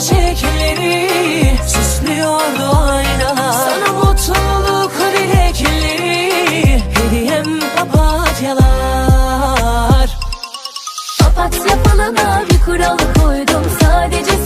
çiçekleri Süslüyordu ayna Sana mutluluk dilekleri Hediyem papatyalar. Papatya falına bir kural koydum Sadece